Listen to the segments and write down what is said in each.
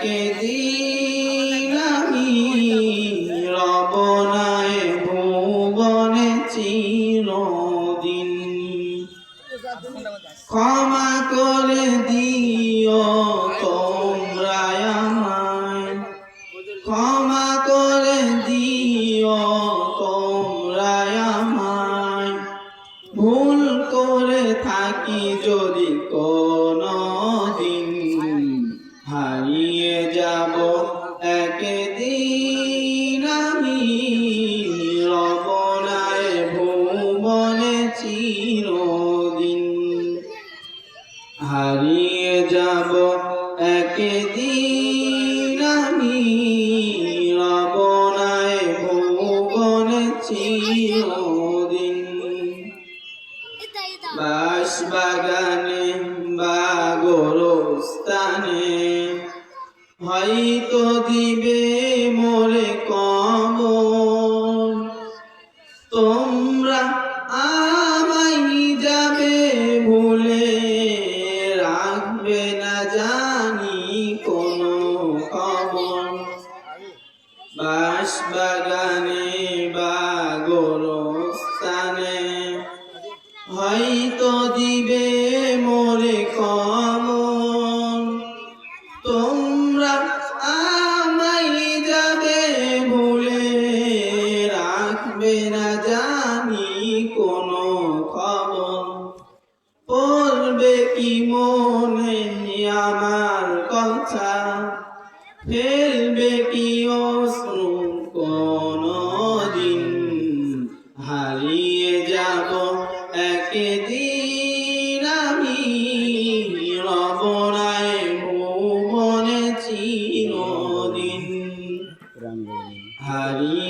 একদিন আমি রবনায় ভুবনে চিরদিন ক্ষমা করে দিও তোমরা আমায়। ক্ষমা করে দিও তোমরা আমায়। ভুল করে থাকি যদি হারিয়ে যাব একদিন আমি বাগানে বা গোরস্থানে হয়তো দিবে মোরে কম বাস বাগানে বা গোরস্থানে হয়তো দিবে মোরে কমন তোমরা আমায় যাবে ভুলে রাখবে না জানি কোনো খবর। পড়বে কি মনে ফেলবে কি অশ্রু কোনো দিন হারিয়ে যাব। একদিন আমি রবনায় ভুবনে চিরদিন হারিয়ে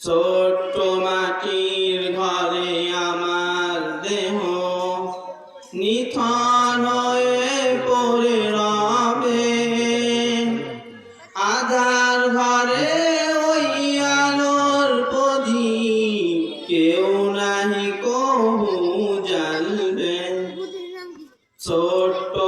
ছোট্ট মাটির ঘরে আমার দেহ। নিথন হয়ে পড়ে রবে। আধার ঘরে ওই আলোর প্রদীপ। কেউ নাহি কবু জ্বালবে ছোট্ট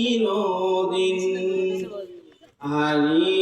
চিরদিন হারিয়ে